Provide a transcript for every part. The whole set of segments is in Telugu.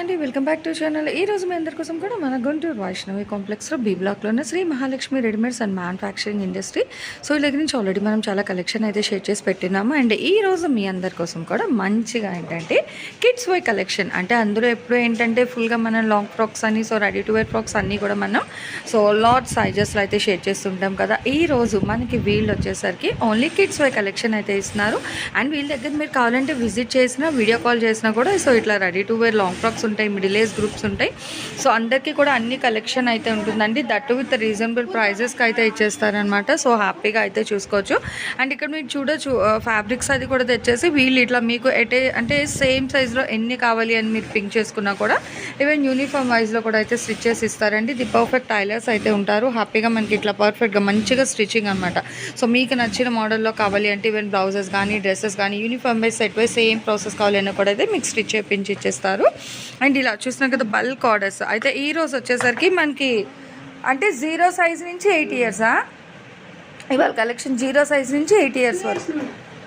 అండి వెల్కమ్ బ్యాక్ టు ఛానల్. ఈ రోజు మీ అందరి కోసం కూడా మన గుంటూరు వైష్ణవి కాంప్లెక్స్లో B బ్లాక్లోనే Shri Mahalakshmi readymades and manufacturing industry. So ఈ దగ్గర నుంచి ఆల్రెడీ మనం చాలా కలెక్షన్ అయితే షేర్ చేసి పెట్టినాము. అండ్ ఈ రోజు మీ అందరి కోసం కూడా మంచిగా ఏంటంటే కిడ్స్ వై కలెక్షన్ అంటే అందులో ఎప్పుడు ఏంటంటే ఫుల్గా మనం లాంగ్ ఫ్రాక్స్ అని so ready to wear frocks అన్నీ కూడా మనం సో లాట్ సైజెస్లో అయితే షేర్ చేస్తుంటాం కదా. ఈ రోజు మనకి వీళ్ళు వచ్చేసరికి ఓన్లీ కిడ్స్ వై కలెక్షన్ అయితే ఇస్తున్నారు. అండ్ వీళ్ళ దగ్గర మీరు కావాలంటే విజిట్ చేసినా వీడియో కాల్ చేసినా కూడా సో ఇట్లా ready to wear long frocks ఉంటాయి మిడిల్ ఏజ్ గ్రూప్స్ ఉంటాయి. సో అందరికీ కూడా అన్ని కలెక్షన్ అయితే ఉంటుందండి. దట్ విత్ రీజనబుల్ ప్రైజెస్కి అయితే ఇచ్చేస్తారనమాట సో హ్యాపీగా అయితే చూసుకోవచ్చు. అండ్ ఇక్కడ మీరు చూడొచ్చు ఫ్యాబ్రిక్స్ అది కూడా తెచ్చేసి వీళ్ళు ఇట్లా మీకు ఎటే అంటే సేమ్ సైజులో ఎన్ని కావాలి అని మీరు పింక్ చేసుకున్నా కూడా ఈవెన్ యూనిఫామ్ వైజ్లో కూడా అయితే స్టిచ్ చేసి ఇస్తారండి. ది పర్ఫెక్ట్ టైలర్స్ అయితే ఉంటారు. హ్యాపీగా మనకి ఇట్లా పర్ఫెక్ట్గా మంచిగా స్టిచ్చింగ్ అనమాట సో మీకు నచ్చిన మోడల్లో కావాలి అంటే ఈవెన్ బ్లౌజెస్ కానీ డ్రెస్సెస్ కానీ uniform wise set wise same process కావాలి అని కూడా అయితే మీకు స్టిచ్ చేయించి ఇచ్చేస్తారు. అండ్ ఇలా చూసినాం కదా బల్క్ ఆర్డర్స్ అయితే ఈ రోజు వచ్చేసరికి మనకి అంటే జీరో సైజ్ నుంచి ఎయిట్ ఇయర్సా ఇవాళ కలెక్షన్ జీరో సైజ్ నుంచి ఎయిట్ ఇయర్స్ వరకు.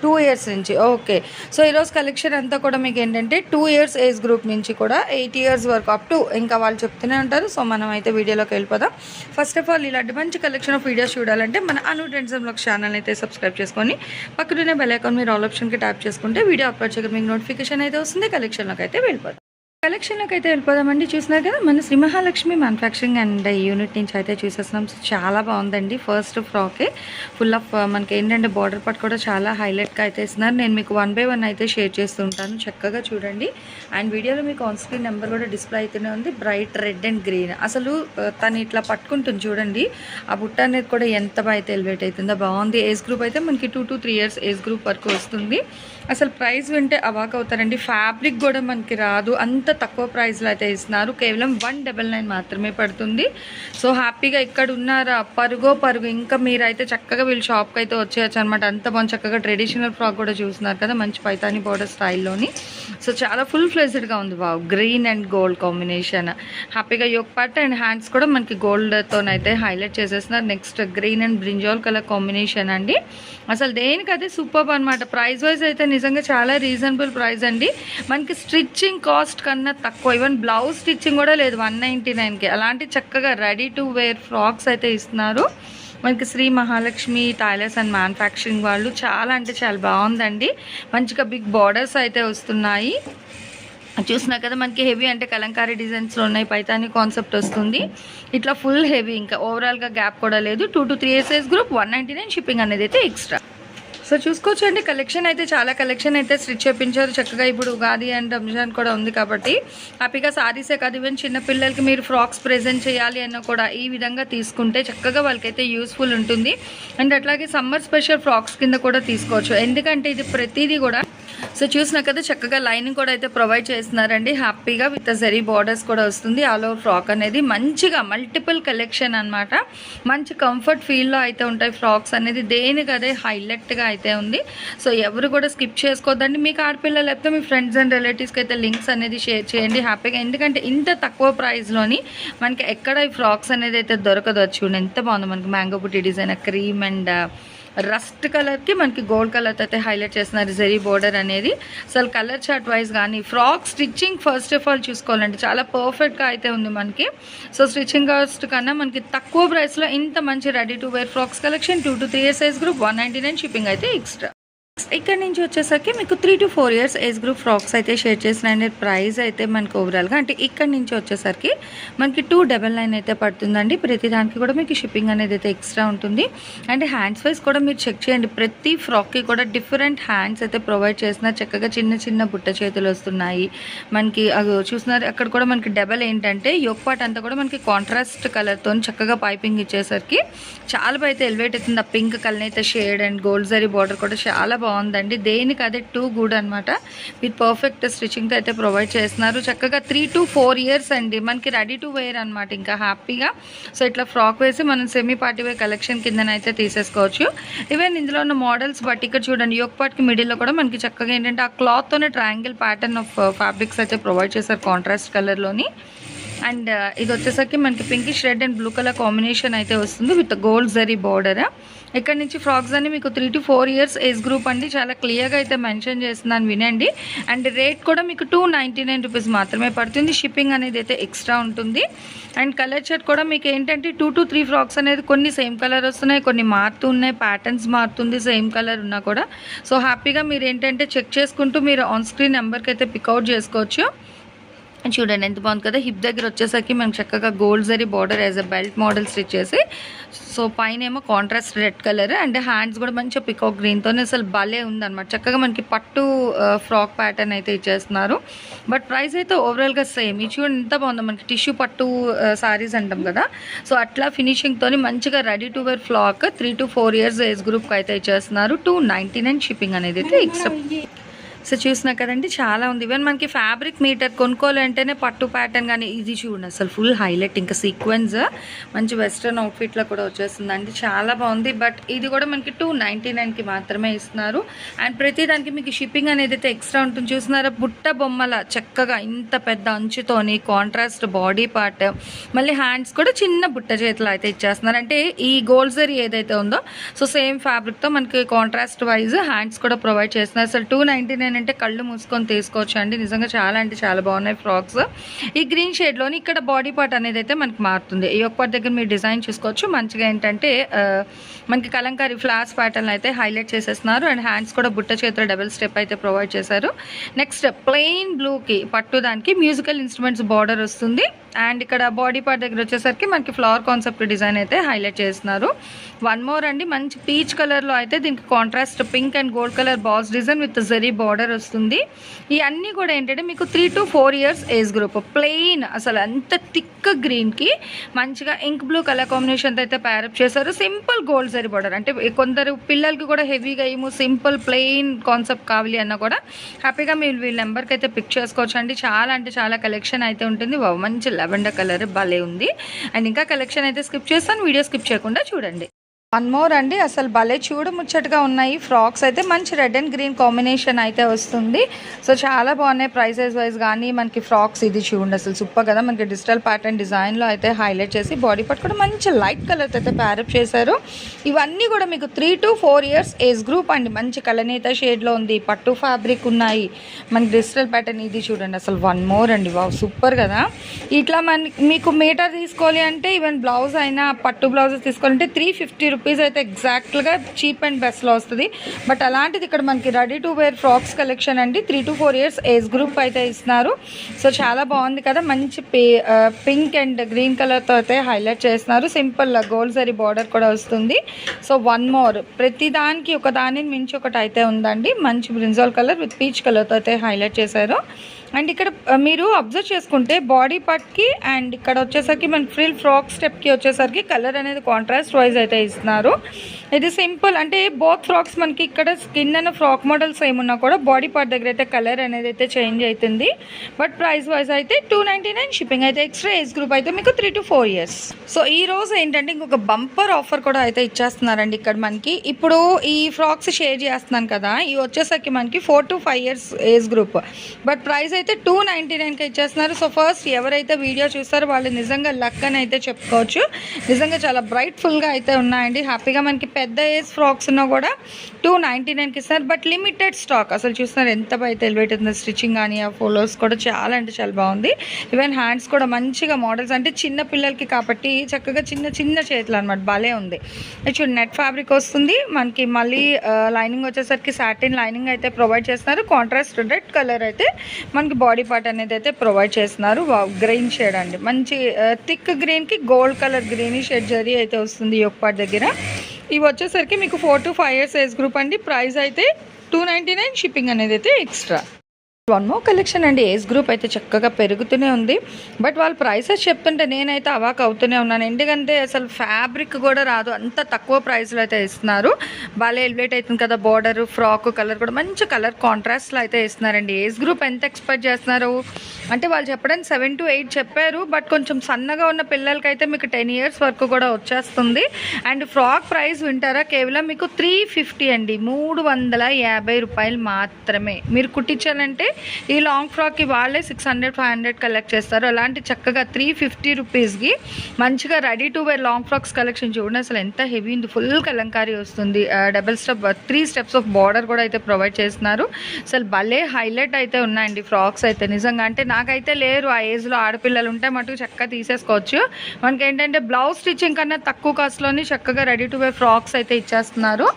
టూ ఇయర్స్ నుంచి ఓకే సో ఈరోజు కలెక్షన్ అంతా కూడా మీకు ఏంటంటే టూ ఇయర్స్ ఏజ్ గ్రూప్ నుంచి కూడా ఎయిట్ ఇయర్స్ వరకు అప్ టు ఇంకా వాళ్ళు చెప్తూనే ఉంటారు. సో మనం అయితే వీడియోలోకి వెళ్ళిపోదాం. ఫస్ట్ ఆఫ్ ఆల్ ఇలాంటి మంచి కలెక్షన్ ఆఫ్ వీడియోస్ చూడాలంటే మన అను ట్రెండ్స్ ఛానల్ అయితే సబ్స్క్రైబ్ చేసుకొని పక్కనే బెల్ అకౌంట్ మీరు ఆల్ ఆప్షన్కి ట్యాప్ చేసుకుంటే వీడియో అప్లోడ్ చేయగా మీకు నోటిఫికేషన్ అయితే వస్తుంది. కలెక్షన్లోకి అయితే వెళ్ళిపోతాం కలెక్షన్లోకి అయితే వెళ్ళిపోదామండి. చూసినారు కదా మన Shri Mahalakshmi manufacturing and unit నుంచి అయితే చూసేస్తున్నాం. చాలా బాగుందండి. ఫస్ట్ ఫ్రాకే ఫుల్ ఆఫ్ మనకి ఏంటంటే బార్డర్ పార్ట్ కూడా చాలా హైలైట్గా అయితే ఇస్తున్నారు. నేను మీకు వన్ బై వన్ అయితే షేర్ చేస్తుంటాను చక్కగా చూడండి. అండ్ వీడియోలో మీకు ఆన్ స్క్రీన్ నెంబర్ కూడా డిస్ప్లే అయితేనే ఉంది. బ్రైట్ రెడ్ అండ్ గ్రీన్ అసలు uh, తను ఇట్లా పట్టుకుంటుంది చూడండి. ఆ బుట్ట అనేది కూడా ఎంత బాగా అయితే ఎలివేట్ అవుతుందో బాగుంది. ఏజ్ గ్రూప్ అయితే మనకి two to three years age group వరకు వస్తుంది. అసలు ప్రైస్ వింటే అవాక్ అవుతారండి. ఫ్యాబ్రిక్ కూడా మనకి రాదు. అంత తక్కువ ప్రైస్లో అయితే ఇస్తున్నారు. కేవలం వన్ డబల్ నైన్ మాత్రమే పడుతుంది. సో హ్యాపీగా ఇక్కడ ఉన్నారా? పరుగో పరుగు. ఇంకా మీరైతే చక్కగా వీళ్ళు షాప్కి అయితే వచ్చేయచ్చు అనమాట అంత బాగుంది. చక్కగా ట్రెడిషనల్ ఫ్రాక్ కూడా చూస్తున్నారు కదా మంచి పైతాని బోర్డర్ స్టైల్లోని. సో చాలా ఫుల్ ఫ్లెజ్డ్గా ఉంది. Wow! Green and gold combination. హ్యాపీగా యోక్ పార్ట్ అండ్ హ్యాండ్స్ కూడా మనకి గోల్డ్తోనైతే హైలైట్ చేసేస్తున్నారు. Next green and brinjal colour combination అండి. అసలు దేనికైతే సూపర్ అనమాట ప్రైస్ వైజ్ అయితే నిజంగా చాలా రీజనబుల్ ప్రైస్ అండి. మనకి స్టిచ్చింగ్ కాస్ట్ కన్నా తక్కువ. ఈవెన్ బ్లౌజ్ స్టిచ్చింగ్ కూడా లేదు వన్ నైంటీ నైన్కి అలాంటి చక్కగా రెడీ టు వేర్ ఫ్రాక్స్ అయితే ఇస్తున్నారు. మనకి Shri Mahalakshmi tailors and manufacturing వాళ్ళు చాలా అంటే చాలా బాగుందండి. మంచిగా బిగ్ బార్డర్స్ అయితే వస్తున్నాయి. చూసినా కదా మనకి హెవీ అంటే కలంకారీ డిజైన్స్లో ఉన్నాయి. పైతాని కాన్సెప్ట్ వస్తుంది. ఇట్లా ఫుల్ హెవీ ఇంకా. ఓవరాల్గా గ్యాప్ కూడా లేదు. Two to three years group one ninety nine shipping అనేది అయితే ఎక్స్ట్రా సో చూసుకోవచ్చు అండి కలెక్షన్ అయితే చాలా కలెక్షన్ అయితే స్టిచ్ చేయించారు చక్కగా ఇప్పుడు ఉగాది అండ్ రంజాన్ కూడా ఉంది కాబట్టి. హ్యాపీగా సారీసే కాదు. ఈవెన్ చిన్నపిల్లలకి మీరు ఫ్రాక్స్ ప్రెజెంట్ చేయాలి అన్న కూడా ఈ విధంగా తీసుకుంటే చక్కగా వాళ్ళకైతే యూస్ఫుల్ ఉంటుంది. అండ్ అట్లాగే సమ్మర్ స్పెషల్ ఫ్రాక్స్ కింద కూడా తీసుకోవచ్చు. ఎందుకంటే ఇది ప్రతిదీ కూడా సో చూసినా కదా చక్కగా లైనింగ్ కూడా అయితే ప్రొవైడ్ చేస్తున్నారండి. హ్యాపీగా విత్ జరీ బార్డర్స్ కూడా వస్తుంది. ఆల్ ఓవర్ ఫ్రాక్ అనేది మంచిగా మల్టిపుల్ కలెక్షన్ అన్నమాట. మంచి కంఫర్ట్ ఫీల్లో అయితే ఉంటాయి ఫ్రాక్స్ అనేది. దేనికి అదే హైలైట్గా అయితే ఉంది. సో ఎవరు కూడా స్కిప్ చేసుకోవద్దండి. మీకు ఆడపిల్లలు లేకపోతే మీ ఫ్రెండ్స్ అండ్ రిలేటివ్స్కి అయితే లింక్స్ అనేది షేర్ చేయండి హ్యాపీగా. ఎందుకంటే ఇంత తక్కువ ప్రైస్లోని మనకి ఎక్కడ ఈ ఫ్రాక్స్ అనేది అయితే దొరకదు. చూడండి ఎంత బాగుంది. మనకి మ్యాంగో బుట్టి డిజైన్ క్రీమ్ అండ్ రస్ట్ కలర్కి మనకి గోల్డ్ కలర్ అయితే హైలైట్ చేస్తున్నారు జరీ బోర్డర్ అనేది. అసలు కలర్ చార్ట్ వైజ్ కానీ frock stitching first of all చూసుకోవాలండి. చాలా పర్ఫెక్ట్గా అయితే ఉంది మనకి. సో స్టిచ్చింగ్ కాస్ట్ కన్నా మనకి తక్కువ ప్రైస్లో ఇంత మంచి ready to wear frocks collection two to three year size group one ninety nine shipping అయితే ఎక్స్ట్రా. ఇక్కడ నుంచి వచ్చేసరికి మీకు three to four years age group frocks అయితే షేర్ చేసిన ప్రైస్ అయితే మనకి ఓవరాల్గా అంటే ఇక్కడ నుంచి వచ్చేసరికి మనకి టూ డబల్ నైన్ అయితే పడుతుందండి. ప్రతి దానికి కూడా మీకు షిప్పింగ్ అనేది అయితే ఎక్స్ట్రా ఉంటుంది. అండ్ హ్యాండ్స్ వైజ్ కూడా మీరు చెక్ చేయండి. ప్రతి ఫ్రాక్కి కూడా డిఫరెంట్ హ్యాండ్స్ అయితే ప్రొవైడ్ చేసిన చక్కగా చిన్న చిన్న బుట్ట చేతులు వస్తున్నాయి. మనకి అగో చూసినారు అక్కడ కూడా మనకి డబల్ ఏంటంటే యొక్ పార్ట్ అంతా కూడా మనకి కాంట్రాస్ట్ కలర్తో చక్కగా పైపింగ్ ఇచ్చేసరికి చాలా బాగా అయితే ఎలివేట్ అవుతుంది. ఆ పింక్ కలర్ అయితే shade and gold zari border కూడా చాలా బాగుందండి. దేనికి అదే టూ గుడ్ అనమాట మీరు పర్ఫెక్ట్ స్టిచ్చింగ్తో అయితే ప్రొవైడ్ చేస్తున్నారు. చక్కగా త్రీ టు ఫోర్ ఇయర్స్ అండి. మనకి రెడీ టు వేర్ అనమాట ఇంకా హ్యాపీగా. సో ఇట్లా ఫ్రాక్ వేసి మనం సెమీ పార్టీ వేర్ కలెక్షన్ కిందనైతే తీసేసుకోవచ్చు. ఈవెన్ ఇందులో ఉన్న మోడల్స్ బట్టి ఇక్కడ చూడండి యోక్ పార్ట్కి మిడిల్లో కూడా మనకి చక్కగా ఏంటంటే ఆ క్లాత్తోనే ట్రయాంగిల్ ప్యాటర్న్ ఆఫ్ ఫ్యాబ్రిక్స్ అయితే ప్రొవైడ్ చేశారు కాంట్రాస్ట్ కలర్లోని అండ్ ఇది వచ్చేసరికి మనకి pinkish red and blue colour combination అయితే వస్తుంది విత్ గోల్డ్ జరీ బార్డర్ ఇక్కడ నుంచి ఫ్రాక్స్ అన్ని మీకు three to four years age group అండి. చాలా క్లియర్గా అయితే మెన్షన్ చేస్తున్నాను వినండి. అండ్ రేట్ కూడా మీకు టూ నైంటీ నైన్ రూపీస్ మాత్రమే పడుతుంది. షిప్పింగ్ అనేది అయితే ఎక్స్ట్రా ఉంటుంది. అండ్ కలర్ షర్ట్ కూడా మీకు ఏంటంటే టూ టు త్రీ ఫ్రాక్స్ అనేది కొన్ని సేమ్ కలర్ వస్తున్నాయి కొన్ని మారుతున్నాయి ప్యాటర్న్స్ మారుతుంది సేమ్ కలర్ ఉన్నా కూడా. సో హ్యాపీగా మీరు ఏంటంటే చెక్ చేసుకుంటూ మీరు ఆన్ స్క్రీన్ నెంబర్కి అయితే పికౌట్ చేసుకోవచ్చు. చూడండి ఎంత బాగుంది కదా. హిప్ దగ్గర వచ్చేసరికి మనం చక్కగా gold zari border as a belt model stitch చేసి సో పైన ఏమో contrast red colour and hands కూడా మంచిగా పికాక్ గ్రీన్తోనే అసలు భలే ఉందన్నమాట. చక్కగా మనకి పట్టు ఫ్రాక్ ప్యాటర్న్ అయితే ఇచ్చేస్తున్నారు. బట్ ప్రైస్ అయితే ఓవరాల్గా సేమ్. ఇది చూడండి ఎంత బాగుందో. మనకి టిష్యూ పట్టు సారీస్ అంటాం కదా. సో అట్లా ఫినిషింగ్తోని మంచిగా ready to wear frock three to four years age గ్రూప్కి అయితే ఇచ్చేస్తున్నారు. టూ నైంటీ నైన్ షిప్పింగ్ అనేది అయితే ఎక్స్ట్రా సో చూసినా కదండి చాలా ఉంది. ఈవెన్ మనకి ఫ్యాబ్రిక్ మీటర్ కొనుక్కోవాలంటేనే పట్టు ప్యాటర్న్ కానీ ఇది చూడండి అసలు ఫుల్ హైలైట్ ఇంకా సీక్వెన్స్ మంచి వెస్ట్రన్ అవుట్ఫిట్లో కూడా వచ్చేస్తుందండి. చాలా బాగుంది. బట్ ఇది కూడా మనకి టూ నైంటీ నైన్కి మాత్రమే ఇస్తున్నారు. అండ్ ప్రతి దానికి మీకు షిప్పింగ్ అనేది అయితే ఎక్స్ట్రా ఉంటుంది. చూసినారా? బుట్ట బొమ్మల చక్కగా ఇంత పెద్ద అంచుతోని కాంట్రాస్ట్ బాడీ పార్ట్ మళ్ళీ హ్యాండ్స్ కూడా చిన్న బుట్ట చేతులు అయితే ఇచ్చేస్తున్నారు. అంటే ఈ గోల్డ్ జరీ ఏదైతే ఉందో సో సేమ్ ఫ్యాబ్రిక్తో మనకి కాంట్రాస్ట్ వైజ్ హ్యాండ్స్ కూడా ప్రొవైడ్ చేస్తున్నారు. అసలు టూ నైంటీ నైన్ అంటే కళ్ళు మూసుకొని తీసుకోవచ్చు అండి. నిజంగా చాలా అంటే చాలా బాగున్నాయి ఫ్రాక్స్. ఈ గ్రీన్ షేడ్లోని ఇక్కడ బాడీ పార్ట్ అనేది అయితే మనకి మారుతుంది. ఈ ఒక్క పార్ట్ దగ్గర మీరు డిజైన్ చూసుకోవచ్చు. మంచిగా ఏంటంటే మనకి కలంకారీ ఫ్లాస్ ప్యాటర్న్ అయితే హైలైట్ చేసేస్తున్నారు. అండ్ హ్యాండ్స్ కూడా బుట్ట చేతుల డబుల్ స్టెప్ అయితే ప్రొవైడ్ చేశారు. నెక్స్ట్ ప్లెయిన్ బ్లూకి పట్టు దానికి మ్యూజికల్ ఇన్స్ట్రుమెంట్స్ బార్డర్ వస్తుంది. అండ్ ఇక్కడ బాడీ పార్ట్ దగ్గర వచ్చేసరికి మనకి ఫ్లవర్ కాన్సెప్ట్ డిజైన్ అయితే హైలైట్ చేస్తున్నారు. వన్ మోర్ అండి. మంచి పీచ్ కలర్లో అయితే దీనికి contrast pink and gold colour balls design with zari border వస్తుంది. ఇవన్నీ కూడా ఏంటంటే మీకు three to four years age group plain అసలు అంత థిక్ గ్రీన్కి మంచిగా ఇంక్ బ్లూ కలర్ కాంబినేషన్తో అయితే ప్యారప్ చేశారు. సింపుల్ గోల్డ్ జరీ బార్డర్ అంటే కొందరు పిల్లలకి కూడా హెవీగా ఏమో సింపుల్ ప్లెయిన్ కాన్సెప్ట్ కావాలి అన్న కూడా హ్యాపీగా మీరు వీళ్ళ నెంబర్కి అయితే పిక్ చేసుకోవచ్చు అండి చాలా అంటే చాలా కలెక్షన్ అయితే ఉంటుంది. వావ్, మంచి లెవెండర్ కలర్ భలే ఉంది. అండ్ ఇంకా కలెక్షన్ అయితే స్కిప్ చేస్తాను వీడియో స్కిప్ చేయకుండా చూడండి. వన్ మోర్ అండి. అసలు భలే చూడు ముచ్చటగా ఉన్నాయి. ఫ్రాక్స్ అయితే మంచి రెడ్ అండ్ గ్రీన్ కాంబినేషన్ అయితే వస్తుంది. సో చాలా బాగున్నాయి ప్రైసెస్ వైజ్ కానీ మనకి ఫ్రాక్స్ ఇది చూడండి. అసలు సూపర్ కదా. మనకి డిజిటల్ ప్యాటర్న్ డిజైన్లో అయితే హైలైట్ చేసి బాడీ పార్ట్ కూడా మంచి లైట్ కలర్ అయితే ప్యారప్ చేశారు. ఇవన్నీ కూడా మీకు three to four years age group అండి. మంచి కలనేత షేడ్లో ఉంది. పట్టు ఫ్యాబ్రిక్ ఉన్నాయి. మనకి డిజిటల్ ప్యాటర్న్ ఇది చూడండి. అసలు వన్ మోర్ అండి. వావ్ సూపర్ కదా. ఇట్లా మన మీకు మీటర్ తీసుకోవాలి అంటే ఈవెన్ బ్లౌజ్ అయినా పట్టు బ్లౌజెస్ తీసుకోవాలంటే త్రీ ఫిఫ్టీ రూపీస్ అయితే ఎగ్జాక్ట్గా చీప్ అండ్ బెస్ట్లో వస్తుంది. బట్ అలాంటిది ఇక్కడ మనకి ready to wear frocks collection అండి. Three to four years age group అయితే ఇస్తున్నారు. సో చాలా బాగుంది కదా. మంచి పే పింక్ అండ్ గ్రీన్ కలర్తో అయితే హైలైట్ చేస్తున్నారు. సింపుల్ గోల్డ్ సరీ బార్డర్ కూడా వస్తుంది. సో వన్ మోర్ ప్రతి దానికి ఒక దానిని మించి ఒకటి అయితే ఉందండి. మంచి బ్రింజాల్ కలర్ విత్ పీచ్ కలర్తో అయితే హైలైట్ చేశారు. అండ్ ఇక్కడ మీరు అబ్జర్వ్ చేసుకుంటే బాడీ పార్ట్కి అండ్ ఇక్కడ వచ్చేసరికి మన ఫ్రిల్ ఫ్రాక్ స్టెప్కి వచ్చేసరికి కలర్ అనేది కాంట్రాస్ట్ వైజ్ అయితే ఇస్తున్నారు. ఇది సింపుల్ అంటే బోత్ ఫ్రాక్స్ మనకి ఇక్కడ స్కిన్ అనే ఫ్రాక్ మోడల్స్ ఏమున్నా కూడా బాడీ పార్ట్ దగ్గర అయితే కలర్ అనేది అయితే చేంజ్ అవుతుంది బట్ ప్రైస్ వైజ్ అయితే టూ నైన్ షిప్పింగ్ అయితే ఎక్స్ట్రా ఏజ్ గ్రూప్ అయితే మీకు three to four years so ఈ రోజు ఏంటంటే ఇంకొక బంపర్ ఆఫర్ కూడా అయితే ఇచ్చేస్తున్నారండి ఇక్కడ మనకి. ఇప్పుడు ఈ ఫ్రాక్స్ షేర్ చేస్తున్నాను కదా ఇవి వచ్చేసరికి మనకి four to five years age group but price అయితే టూ నైంటీ నైన్కి ఇచ్చేస్తున్నారు. సో ఫస్ట్ ఎవరైతే వీడియో చూస్తారో వాళ్ళు నిజంగా లక్ అని అయితే చెప్పుకోవచ్చు. నిజంగా చాలా బ్రైట్ఫుల్గా అయితే ఉన్నాయండి. హ్యాపీగా మనకి పెద్ద ఏజ్ ఫ్రాక్స్ ఉన్నా కూడా టూ నైంటీ నైన్కి ఇస్తారు. బట్ లిమిటెడ్ స్టాక్ అసలు చూస్తున్నారు ఎంత అయితే ఎలివేట్ స్టిచ్చింగ్ కానీ ఆ ఫోలోస్ కూడా చాలా అంటే చాలా బాగుంది. ఈవెన్ హ్యాండ్స్ కూడా మంచిగా మోడల్స్ అంటే చిన్న పిల్లలకి కాబట్టి చక్కగా చిన్న చిన్న చేతులు అనమాట భలే ఉంది. చూడు నెట్ ఫ్యాబ్రిక్ వస్తుంది. మనకి మళ్ళీ లైనింగ్ వచ్చేసరికి సాటిన్ లైనింగ్ అయితే ప్రొవైడ్ చేస్తున్నారు. కాంట్రాస్ట్ రెడ్ కలర్ అయితే మనకి బాడీ పార్ట్ అనేది అయితే ప్రొవైడ్ చేస్తున్నారు. గ్రీన్ షేడ్ అండి. మంచి థిక్ గ్రీన్కి gold colour green shade zari అయితే వస్తుంది ఈ పార్ట్ దగ్గర. ఇవి వచ్చేసరికి మీకు four to five years age group అండి. ప్రైస్ అయితే టూ నైంటీ నైన్ షిప్పింగ్ అనేది అయితే ఎక్స్ట్రా. వన్ మోర్ కలెక్షన్ అండి. ఏజ్ గ్రూప్ అయితే చక్కగా పెరుగుతూనే ఉంది. బట్ వాళ్ళు ప్రైసెస్ చెప్తుంటే నేనైతే అవాక్ అవుతూనే ఉన్నాను. ఎందుకంటే అసలు ఫ్యాబ్రిక్ కూడా రాదు. అంత తక్కువ ప్రైస్లో అయితే ఇస్తున్నారు. బాగా ఎలివేట్ అవుతుంది కదా బార్డర్ ఫ్రాక్ కలర్ కూడా మంచి కలర్ కాంట్రాస్ట్లో అయితే ఇస్తున్నారండి. ఏజ్ గ్రూప్ ఎంత ఎక్స్పెక్ట్ చేస్తున్నారు? అంటే వాళ్ళు చెప్పడానికి సెవెన్ టు ఎయిట్ చెప్పారు. బట్ కొంచెం సన్నగా ఉన్న పిల్లలకైతే మీకు టెన్ ఇయర్స్ వరకు కూడా వచ్చేస్తుంది. అండ్ ఫ్రాక్ ప్రైస్ వింటారా? కేవలం మీకు త్రీ ఫిఫ్టీ అండి. మూడు వందల యాభై రూపాయలు మాత్రమే. మీరు కుట్టించాలంటే ఈ లాంగ్ ఫ్రాక్కి వాళ్ళే six hundred five hundred collect చేస్తారు. అలాంటి చక్కగా త్రీ ఫిఫ్టీ రూపీస్కి మంచిగా ready to wear long frocks collection చూడండి. అసలు ఎంత హెవీ ఉంది ఫుల్ కలంకారీ వస్తుంది. Double step three steps of border కూడా అయితే ప్రొవైడ్ చేస్తున్నారు. అసలు భలే హైలైట్ అయితే ఉన్నాయండి ఫ్రాక్స్ అయితే. నిజంగా అంటే నాకైతే లేరు. ఆ ఏజ్లో ఆడపిల్లలు ఉంటే మటుకు చక్కగా తీసేసుకోవచ్చు. మనకి ఏంటంటే బ్లౌజ్ స్టిచ్చింగ్ కన్నా తక్కువ కాస్ట్లోని చక్కగా రెడీ టు వేర్ ఫ్రాక్స్ అయితే ఇచ్చేస్తున్నారు.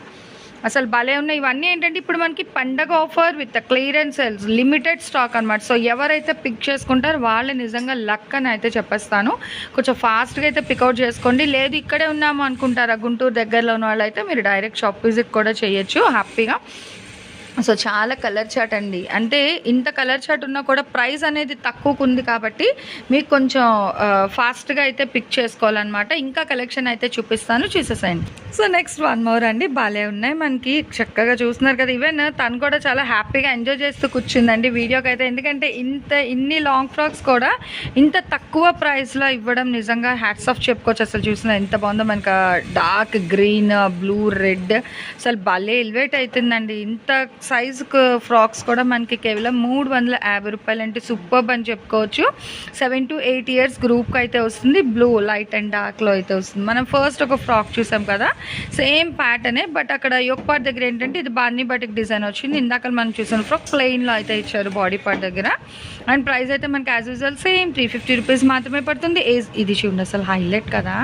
అసలు భలే ఉన్నాయి. ఇవన్నీ ఏంటంటే ఇప్పుడు మనకి పండగ offer with clearance sales limited stock అనమాట సో ఎవరైతే పిక్ చేసుకుంటారో వాళ్ళు నిజంగా లక్ అని అయితే చెప్పేస్తాను. కొంచెం ఫాస్ట్గా అయితే పికౌట్ చేసుకోండి. లేదు ఇక్కడే ఉన్నాము అనుకుంటారా? గుంటూరు దగ్గరలో ఉన్న వాళ్ళు అయితే మీరు డైరెక్ట్ షాప్ విజిట్ కూడా చేయొచ్చు హ్యాపీగా సో చాలా కలర్ చాట్ అండి. అంటే ఇంత కలర్ చాట్ ఉన్నా కూడా ప్రైస్ అనేది తక్కువకు ఉంది కాబట్టి మీకు కొంచెం ఫాస్ట్గా అయితే పిక్ చేసుకోవాలన్నమాట. ఇంకా కలెక్షన్ అయితే చూపిస్తాను చూసేసాయండి. సో నెక్స్ట్ వన్ మోర్ అండి. బాలే ఉన్నాయి మనకి. చక్కగా చూస్తున్నారు కదా. ఈవెన్ తను కూడా చాలా హ్యాపీగా ఎంజాయ్ చేస్తూ కూర్చుందండి వీడియోకి అయితే ఎందుకంటే ఇంత ఇన్ని లాంగ్ ఫ్రాక్స్ కూడా ఇంత తక్కువ ప్రైస్లో ఇవ్వడం నిజంగా హ్యాట్స్ ఆఫ్ చెప్పుకోవచ్చు. అసలు చూసిన ఎంత బాగుందో మనకి డార్క్ గ్రీన్ బ్లూ రెడ్. అసలు భలే ఎలివేట్ అవుతుందండి ఇంత సైజుకు ఫ్రాక్స్ కూడా మనకి కేవలం మూడు వందల యాభై రూపాయలు అంటే సూపర్ అని చెప్పుకోవచ్చు. సెవెన్ టు ఎయిట్ ఇయర్స్ గ్రూప్కి అయితే వస్తుంది. బ్లూ లైట్ అండ్ డార్క్లో అయితే వస్తుంది. మనం ఫస్ట్ ఒక ఫ్రాక్ చూసాం కదా? సేమ్ ప్యాటర్నే బట్ అక్కడ యొక్క పార్ట్ దగ్గర ఏంటంటే ఇది బాన్ని బటిక్ డిజైన్ వచ్చింది. ఇందాక మనం చూసాం ఫ్రాక్ ప్లెయిన్లో అయితే ఇచ్చారు బాడీ పార్ట్ దగ్గర. అండ్ ప్రైస్ అయితే మనకి as usual same three fifty rupees మాత్రమే పడుతుంది. ఏజ్ ఇది చూడండి అసలు హైలైట్ కదా?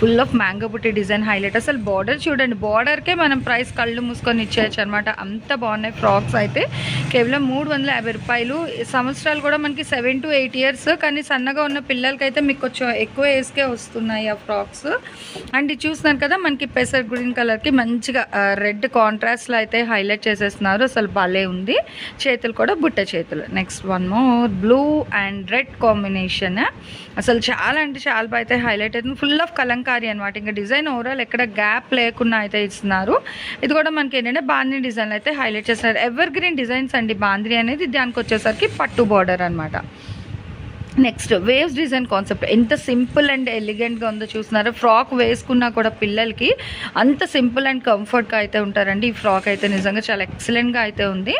ఫుల్ ఆఫ్ మ్యాంగో బుట్టి డిజైన్ హైలైట్ అసలు బార్డర్ చూడండి బార్డర్కే మనం ప్రైస్ కళ్ళు మూసుకొని ఇచ్చేయచ్చు అనమాట అంత బాగుంది. బాగున్నాయి ఫ్రాక్స్ అయితే. కేవలం మూడు వందల యాభై రూపాయలు. సంవత్సరాలు కూడా మనకి సెవెన్ టు ఎయిట్ ఇయర్స్. కానీ సన్నగా ఉన్న పిల్లలకైతే మీకు కొంచెం ఎక్కువ ఏజ్కే వస్తున్నాయి ఆ ఫ్రాక్స్. అండ్ ఇది చూస్తున్నారు కదా మనకి పెసర్ గ్రీన్ కలర్కి మంచిగా రెడ్ కాంట్రాస్ట్లో అయితే హైలైట్ చేసేస్తున్నారు. అసలు భలే ఉంది. చేతులు కూడా బుట్ట చేతులు. Next one more. Blue and red combination. అసలు చాలా అంటే చాలా బాగా అయితే హైలైట్ అవుతుంది. ఫుల్ ఆఫ్ కలంకారీ అనమాట ఇంకా డిజైన్ ఓవరాల్ ఎక్కడ గ్యాప్ లేకుండా అయితే ఇస్తున్నారు. ఇది కూడా మనకి ఏంటంటే బాంద్రీ డిజైన్ అయితే హైలైట్ వచ్చేసరికి ఎవర్ గ్రీన్ డిజైన్స్ అండి. బాంద్రీ అనేది దానికి వచ్చేసరికి పట్టు బార్డర్ అనమాట నెక్స్ట్ వేవ్స్ డిజైన్ కాన్సెప్ట్ ఎంత సింపుల్ అండ్ ఎలిగెంట్గా ఉందో చూస్తున్నారో ఫ్రాక్ వేసుకున్నా కూడా పిల్లలకి అంత సింపుల్ అండ్ కంఫర్ట్గా అయితే ఉంటారండి. ఈ ఫ్రాక్ అయితే నిజంగా చాలా ఎక్సలెంట్గా అయితే ఉంది.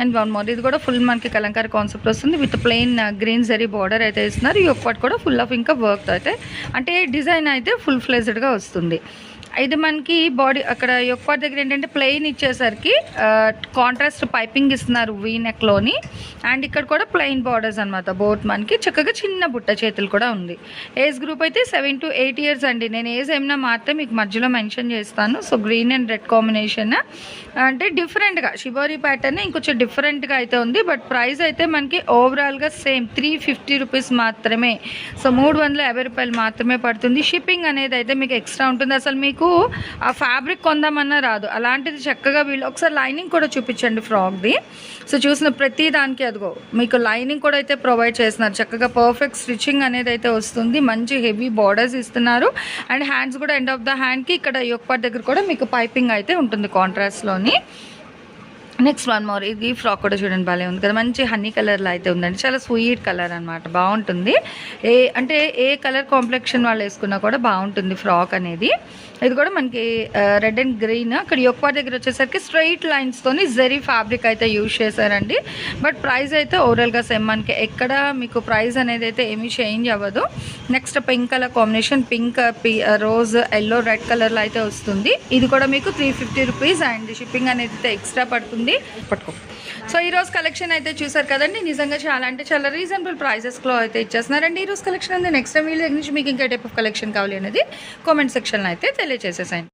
అండ్ వన్ మోర్ ఇది కూడా ఫుల్ మనకి కలంకారీ కాన్సెప్ట్ వస్తుంది. With plain green zari border అయితే ఇస్తున్నారు ఈ ఒక్కటి కూడా ఫుల్ ఆఫ్ ఇంకా వర్క్ అయితే అంటే డిజైన్ అయితే ఫుల్ ఫ్లెజ్డ్గా వస్తుంది. ఇది మనకి బాడీ అక్కడ యొక్క దగ్గర ఏంటంటే ప్లెయిన్ ఇచ్చేసరికి కాంట్రాస్ట్ పైపింగ్ ఇస్తున్నారు వీ నెక్లోని అండ్ ఇక్కడ కూడా ప్లెయిన్ బార్డర్స్ అనమాట బోట్ మనకి చక్కగా చిన్న బుట్ట చేతులు కూడా ఉంది. ఏజ్ గ్రూప్ అయితే సెవెన్ టు ఎయిట్ ఇయర్స్ అండి. నేను ఏజ్ ఏమైనా మాత్రం మీకు మధ్యలో మెన్షన్ చేస్తాను. So green and red combination. అంటే డిఫరెంట్గా షిబోరి ప్యాటర్న్ ఇంకొంచెం డిఫరెంట్గా అయితే ఉంది. బట్ ప్రైస్ అయితే మనకి ఓవరాల్గా సేమ్ త్రీ ఫిఫ్టీ రూపీస్ మాత్రమే. సో మూడు వందల యాభై రూపాయలు మాత్రమే పడుతుంది. షిప్పింగ్ అనేది అయితే మీకు ఎక్స్ట్రా ఉంటుంది. అసలు మీకు ఆ ఫ్యాబ్రిక్ కొందామన్నా రాదు. అలాంటిది చక్కగా వీళ్ళు ఒకసారి లైనింగ్ కూడా చూపించండి ఫ్రాక్ది సో చూసిన ప్రతి దానికి అదిగో మీకు లైనింగ్ కూడా అయితే ప్రొవైడ్ చేస్తున్నారు. చక్కగా పర్ఫెక్ట్ స్టిచ్చింగ్ అనేది అయితే వస్తుంది. మంచి హెవీ బార్డర్స్ ఇస్తున్నారు. అండ్ హ్యాండ్స్ కూడా ఎండ్ ఆఫ్ ద హ్యాండ్కి ఇక్కడ యొక్క దగ్గర కూడా మీకు పైపింగ్ అయితే ఉంటుంది కాంట్రాస్ట్లోని నెక్స్ట్ వన్ మోర్. ఇది ఫ్రాక్ కూడా చూడండి భలే ఉంది కదా. మంచి హనీ కలర్లో అయితే ఉందండి. చాలా స్వీట్ కలర్ అనమాట బాగుంటుంది. ఏ అంటే ఏ కలర్ కాంప్లెక్షన్ వాళ్ళు వేసుకున్నా కూడా బాగుంటుంది ఫ్రాక్ అనేది. ఇది కూడా మనకి రెడ్ అండ్ గ్రీన్. అక్కడ యొక్క దగ్గర వచ్చేసరికి స్ట్రైట్ లైన్స్తోని జెరీ ఫ్యాబ్రిక్ అయితే యూజ్ చేశారండి. బట్ ప్రైస్ అయితే ఓవరాల్గా సేమ్. మనకి ఎక్కడ మీకు ప్రైస్ అనేది అయితే ఏమీ చేంజ్ అవ్వదు. Next pink colour combination pink rose yellow red కలర్లో అయితే వస్తుంది. ఇది కూడా మీకు three fifty rupees and shipping అనేది అయితే ఎక్స్ట్రా పడుతుంది. పట్టుకో. సో ఈరోజు కలెక్షన్ అయితే చూసారు కదండి. నిజంగా చాలా అంటే చాలా రీజనబుల్ ప్రైసెస్లో అయితే ఇచ్చేస్తున్నారండి. ఈ రోజు కలెక్షన్ ఉంది నెక్స్ట్ టైం వీళ్ళ దగ్గర నుంచి మీకు ఇంకా టైప్ ఆఫ్ కలెక్షన్ కావాలి అనేది కామెంట్ సెక్షన్లో అయితే తెలియజేసేసాయండి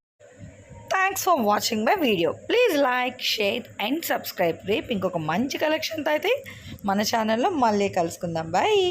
thanks for watching my video please like share and subscribe రేపు ఇంకొక మంచి కలెక్షన్తో అయితే మన ఛానల్లో మళ్ళీ కలుసుకుందాం. బాయ్